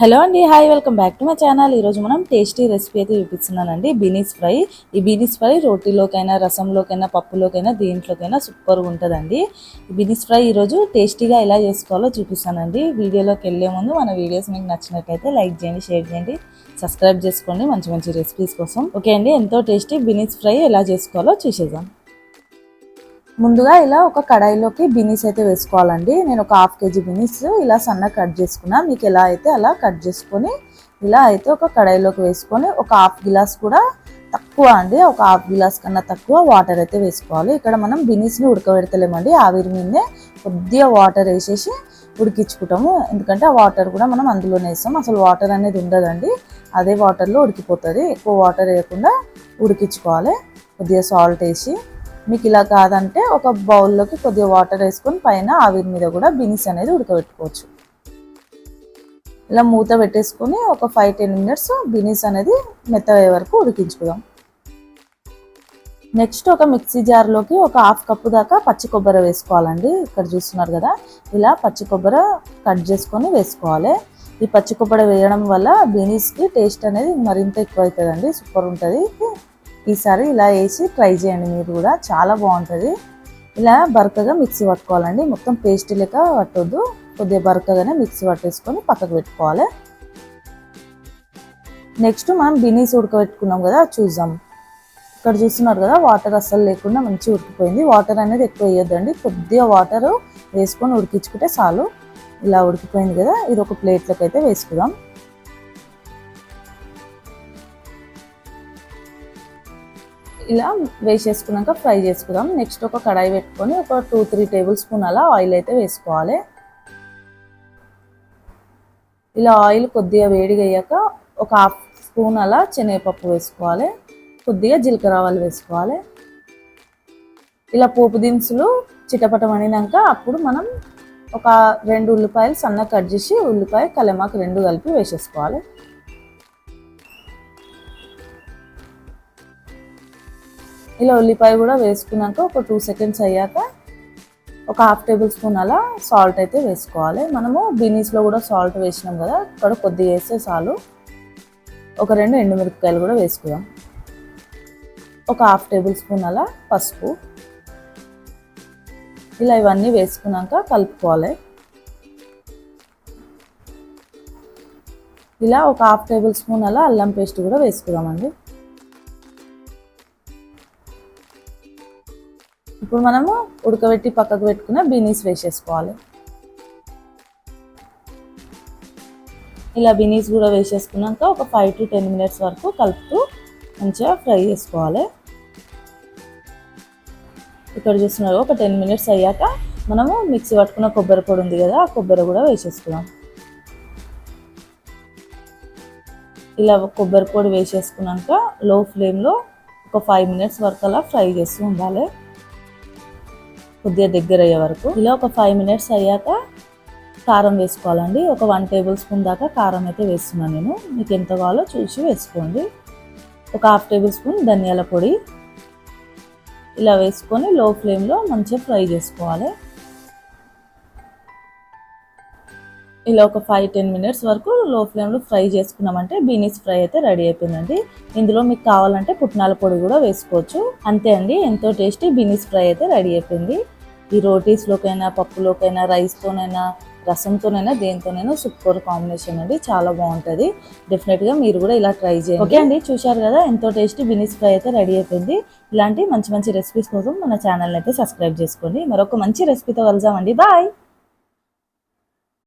Hello అండి hi welcome back to my channel. ఈరోజు మనం టేస్టీ రెసిపీ అయితే చూపిస్తున్నానండి. Beans fry. ఈ బీనీస్ ఫ్రై రోటీలోకైనా రసంలోకైనా పప్పులోకైనా దేంట్లోకైనా సూపర్గా ఉంటుందండి. ఈ బీనీస్ ఫ్రై ఈరోజు టేస్టీగా ఎలా చేసుకోవాలో చూపిస్తానండి. వీడియోలోకి వెళ్ళే ముందు మన వీడియోస్ మీకు నచ్చినట్లయితే లైక్ చేయండి షేర్ చేయండి సబ్స్క్రైబ్ చేసుకోండి. మంచి మంచి రెసిపీస్ కోసం. ఓకే అండి ఎంతో టేస్టీ బీనీస్ ఫ్రై ఎలా చేసుకోవాలో చూసేద్దాం. ముందుగా ఇలా ఒక కడాయిలోకి బినీస్ అయితే వేసుకోవాలండి. నేను ఒక హాఫ్ కేజీ బినీస్ ఇలా సన్న కట్ చేసుకున్నా. మీకు ఎలా అయితే అలా కట్ చేసుకొని ఇలా అయితే ఒక కడాయిలోకి వేసుకొని ఒక హాఫ్ గిలాస్ కూడా తక్కువ అండి. ఒక హాఫ్ గిలాస్ కన్నా తక్కువ వాటర్ అయితే వేసుకోవాలి. ఇక్కడ మనం బినీస్ని ఉడకబెడతలేమండి. ఆవిరి మీదనే కొద్దిగా వాటర్ వేసేసి ఉడికించుకుంటాము. ఎందుకంటే ఆ వాటర్ కూడా మనం అందులోనే వేస్తాం. అసలు వాటర్ అనేది ఉండదండి. అదే వాటర్లో ఉడికిపోతుంది. ఎక్కువ వాటర్ వేయకుండా ఉడికించుకోవాలి. కొద్దిగా సాల్ట్ వేసి మీకు ఇలా కాదంటే ఒక బౌల్లోకి కొద్దిగా వాటర్ వేసుకొని పైన ఆవిరి మీద కూడా బీన్స్ అనేది ఉడకబెట్టుకోవచ్చు. ఇలా మూత పెట్టేసుకొని ఒక ఫైవ్ టెన్ మినిట్స్ బీనీస్ అనేది మెత్తయ్యే వరకు ఉడికించుకుందాం. నెక్స్ట్ ఒక మిక్సీ జార్లోకి ఒక హాఫ్ కప్పు దాకా పచ్చి కొబ్బరి వేసుకోవాలండి. ఇక్కడ చూస్తున్నారు కదా ఇలా పచ్చి కొబ్బరి కట్ చేసుకొని వేసుకోవాలి. ఈ పచ్చి కొబ్బరి వేయడం వల్ల బీనీస్కి టేస్ట్ అనేది మరింత ఎక్కువ అవుతుందండి సూపర్ ఉంటుంది. ఈసారి ఇలా వేసి ట్రై చేయండి మీరు కూడా. చాలా బాగుంటుంది. ఇలా బరకగా మిక్సీ పట్టుకోవాలండి. మొత్తం పేస్ట్ లెక్క పట్టొద్దు. కొద్దిగా బరకగానే మిక్సీ పట్టేసుకొని పక్కకు పెట్టుకోవాలి. నెక్స్ట్ మనం బినీస్ ఉడకబెట్టుకున్నాం కదా చూద్దాం. ఇక్కడ చూస్తున్నారు కదా వాటర్ అస్సలు లేకుండా మంచిగా ఉడికిపోయింది. వాటర్ అనేది ఎక్కువ వేయొద్దండి. కొద్దిగా వాటర్ వేసుకొని ఉడికించుకుంటే చాలు. ఇలా ఉడికిపోయింది కదా ఇది ఒక ప్లేట్లోకి అయితే వేసుకుందాం. ఇలా వేసేసుకున్నాక ఫ్రై చేసుకుందాం. నెక్స్ట్ ఒక కడాయి పెట్టుకొని ఒక టూ త్రీ టేబుల్ స్పూన్ అలా ఆయిల్ అయితే వేసుకోవాలి. ఇలా ఆయిల్ కొద్దిగా వేడిగా అయ్యాక ఒక హాఫ్ స్పూన్ అలా శనగపప్పు వేసుకోవాలి. కొద్దిగా జీలకర్ర ఆవాలు వేసుకోవాలి. ఇలా పోపు దినుసులు చిటపటం అప్పుడు మనం ఒక రెండు ఉల్లిపాయలు సన్నగా కట్ చేసి ఉల్లిపాయ కలమాకు రెండు కలిపి వేసేసుకోవాలి. ఇలా ఉల్లిపాయ కూడా వేసుకున్నాక ఒక టూ సెకండ్స్ అయ్యాక ఒక హాఫ్ టేబుల్ స్పూన్ అలా సాల్ట్ అయితే వేసుకోవాలి. మనము బీనీస్లో కూడా సాల్ట్ వేసినాం కదా ఇక్కడ కొద్దిగా వేస్తే చాలు. ఒక రెండు ఎండుమిరపకాయలు కూడా వేసుకుందాం. ఒక హాఫ్ టేబుల్ స్పూన్ అలా పసుపు. ఇలా ఇవన్నీ వేసుకున్నాక కలుపుకోవాలి. ఇలా ఒక హాఫ్ టేబుల్ స్పూన్ అలా అల్లం పేస్ట్ కూడా వేసుకుందామండి. ఇప్పుడు మనము ఉడకబెట్టి పక్కకు పెట్టుకున్న బీనీస్ వేసేసుకోవాలి. ఇలా బీనీస్ కూడా వేసేసుకున్నాక ఒక ఫైవ్ టు టెన్ మినిట్స్ వరకు కలుపుతూ మంచిగా ఫ్రై చేసుకోవాలి. ఇక్కడ చూస్తున్నారు ఒక టెన్ మినిట్స్ అయ్యాక మనము మిక్సీ పట్టుకున్న కొబ్బరి పొడి ఉంది కదా ఆ కొబ్బరి కూడా వేసేసుకున్నాం. ఇలా కొబ్బరి పొడి వేసేసుకున్నాక లో ఫ్లేమ్లో ఒక ఫైవ్ మినిట్స్ వరకు అలా ఫ్రై చేస్తూ ఉండాలి. కొద్దిగా దగ్గర అయ్యే వరకు. ఇలా ఒక ఫైవ్ మినిట్స్ అయ్యాక కారం వేసుకోవాలండి. ఒక వన్ టేబుల్ స్పూన్ దాకా కారం అయితే వేస్తున్నాను నేను. మీకు ఎంత కావాలో చూసి వేసుకోండి. ఒక హాఫ్ టేబుల్ స్పూన్ ధనియాల పొడి. ఇలా వేసుకొని లో ఫ్లేమ్లో మంచిగా ఫ్రై చేసుకోవాలి. ఇలా ఒక ఫైవ్ టెన్ మినిట్స్ వరకు లో ఫ్లేమ్లో ఫ్రై చేసుకున్నామంటే బీనీస్ ఫ్రై అయితే రెడీ అయిపోయిందండి. ఇందులో మీకు కావాలంటే పుట్నాల పొడి కూడా వేసుకోవచ్చు. అంతే అండి. ఎంతో టేస్టీ బీనీస్ ఫ్రై అయితే రెడీ అయిపోయింది. ఈ రోటీస్లోకైనా పప్పులోకైనా రైస్తోనైనా రసంతోనైనా దేంతోనైనా సూపర్ కాంబినేషన్ అండి. చాలా బాగుంటుంది. డెఫినెట్గా మీరు కూడా ఇలా ట్రై చేయండి. ఓకే అండి. చూశారు కదా ఎంతో టేస్టీ బినీస్ ఫ్రై అయితే రెడీ అయిపోయింది. ఇలాంటి మంచి మంచి రెసిపీస్ కోసం మన ఛానల్ అయితే సబ్స్క్రైబ్ చేసుకోండి. మరొక మంచి రెసిపీతో కలుద్దామండి. బాయ్!